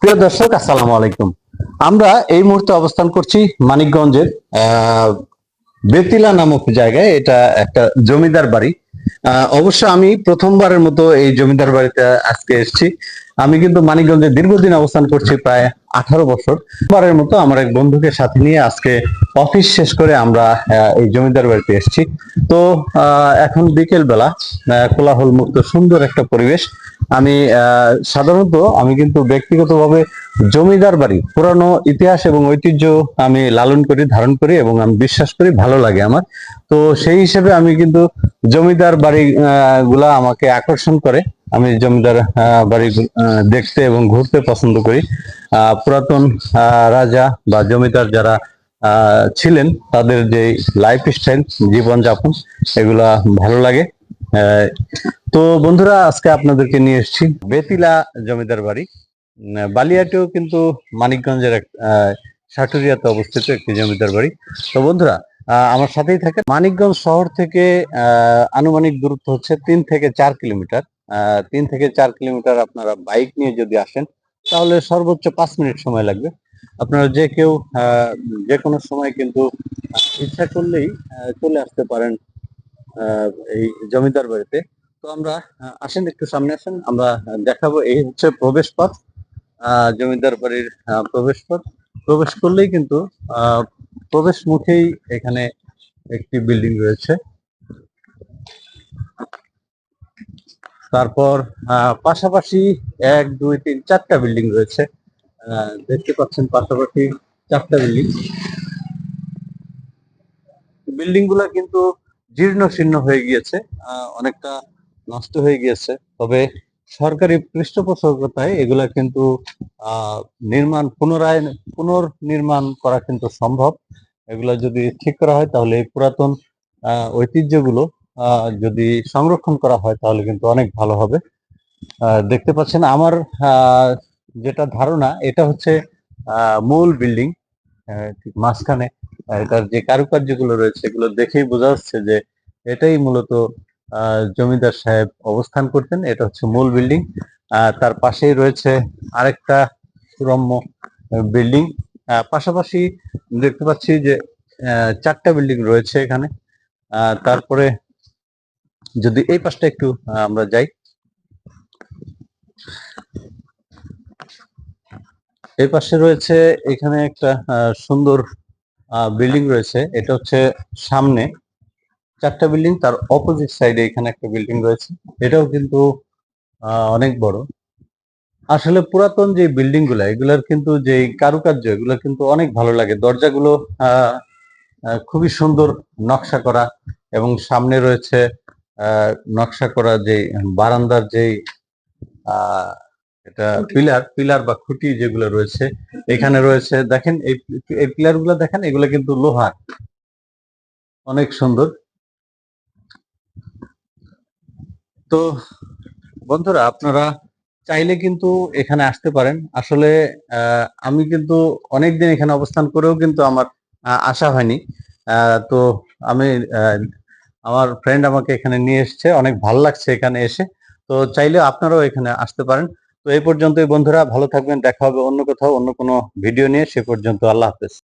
প্রিয় দর্শক, আসসালামু আলাইকুম। আমরা এই মুহূর্তে অবস্থান করছি মানিকগঞ্জের বেতিলা নামক জায়গায়। এটা একটা জমিদার বাড়ি। অবশ্য আমি প্রথমবারের মতো এই জমিদার বাড়িতে আজকে এসেছি। আমি কিন্তু মানিকগঞ্জে দীর্ঘদিন অবস্থান করছি, প্রায় আঠারো বছর। বারের মতো আমার এক বন্ধুকে সাথে নিয়ে আজকে অফিস শেষ করে আমরা এই জমিদার বাড়িতে এসেছি। তো এখন বিকেল বেলা কোলাহল মুক্ত সুন্দর একটা পরিবেশ। আমি সাধারণত আমি কিন্তু ব্যক্তিগতভাবে জমিদার বাড়ি, পুরানো ইতিহাস এবং ঐতিহ্য আমি লালন করি, ধারণ করি এবং আমি বিশ্বাস করি, ভালো লাগে আমার। তো সেই হিসেবে আমি কিন্তু জমিদার বাড়ি গুলা আমাকে আকর্ষণ করে। আমি জমিদার বাড়ি দেখতে এবং ঘুরতে পছন্দ করি। পুরাতন রাজা বা জমিদার যারা ছিলেন, তাদের যে লাইফ স্টাইল জীবনযাপন, এগুলা ভালো লাগে। তো বন্ধুরা, আজকে আপনাদেরকে নিয়ে এসেছি বেতিলা জমিদার বাড়ি। বালিয়াটেও কিন্তু মানিকগঞ্জের এক সাটুরিয়াতে অবস্থিত একটি জমিদার বাড়ি। তো বন্ধুরা আমার সাথেই থাকে মানিকগঞ্জ শহর থেকে আনুমানিক দূরত্ব হচ্ছে তিন থেকে চার কিলোমিটার। তিন থেকে চার কিলোমিটার আপনারা বাইক নিয়ে যদি আসেন, তাহলে সর্বোচ্চ পাঁচ মিনিট সময় লাগবে। আপনারা যে কেউ যে কোনো সময় কিন্তু ইচ্ছা করলেই চলে আসতে পারেন এই জমিদার বাড়িতে। তো আমরা আসেন একটু সামনে আসেন, আমরা দেখাবো এই হচ্ছে প্রবেশ পথ জমিদার বাড়ির প্রবেশ পথ প্রবেশ করলেই কিন্তু প্রবেশ মুখেই এখানে একটি বিল্ডিং রয়েছে। তারপর পাশাপাশি এক, দুই, তিন, চারটা বিল্ডিং রয়েছে। দেখতে পাচ্ছেন পাশাপাশি চারটা বিল্ডিং। বিল্ডিংগুলা কিন্তু জীর্ণ শীর্ণ হয়ে গিয়েছে অনেকটা নষ্ট হয়ে গিয়েছে। তবে সরকারি পৃষ্ঠপোষকতায় এগুলা কিন্তু নির্মাণ পুনরায়, পুনর্নির্মাণ করা কিন্তু সম্ভব। এগুলা যদি ঠিক করা হয় তাহলে এই পুরাতন ঐতিহ্যগুলো যদি সংরক্ষণ করা হয় তাহলে কিন্তু অনেক ভালো হবে। দেখতে পাচ্ছেন আমার যেটা ধারণা, এটা হচ্ছে মূল বিল্ডিং ঠিক মাঝখানে। এটার যে কারুকার্যগুলো রয়েছে এগুলো দেখেই বোঝা যাচ্ছে যে এটাই মূলত জমিদার সাহেব অবস্থান করতেন। এটা হচ্ছে মূল বিল্ডিং। তার পাশেই রয়েছে আরেকটা সুরম্য বিল্ডিং। পাশাপাশি দেখতে পাচ্ছি যে চারটা বিল্ডিং রয়েছে এখানে। তারপরে যদি এই পাশটা একটু আমরা যাই। এই পাশে রয়েছে এখানে একটা সুন্দর বিল্ডিং রয়েছে। এটা হচ্ছে সামনে। চারটা বিল্ডিং তার অপোজিট সাইডে এখানে একটা বিল্ডিং রয়েছে। এটাও কিন্তু অনেক বড়। আসলে পুরাতন যে বিল্ডিংগুলা এগুলার কিন্তু যে কারুকার্য এগুলো কিন্তু অনেক ভালো লাগে। দরজাগুলো খুবই সুন্দর নকশা করা এবং সামনে রয়েছে নকশা করা যে বারান্দার আহ, এটা পিলার পিলার বা খুঁটি যেগুলো রয়েছে। এখানে রয়েছে দেখেন এই পিলারগুলো দেখেন এগুলো কিন্তু লোহার। অনেক সুন্দর। তো বন্ধুরা আপনারা চাইলে কিন্তু এখানে আসতে পারেন। আসলে আহ, আমি কিন্তু অনেকদিন এখানে অবস্থান করেও কিন্তু আমার আসা হয়নি। আহ, তো আমি আহ, আমার ফ্রেন্ড আমাকে এখানে নিয়ে এসেছে। অনেক ভালো লাগছে এখানে এসে। তো চাইলে আপনারাও এখানে আসতে পারেন। তো এই পর্যন্তই বন্ধুরা, ভালো থাকবেন, দেখা হবে অন্য কোথাও, অন্য কোনো ভিডিও নিয়ে। সে পর্যন্ত আল্লাহ হাফেজ।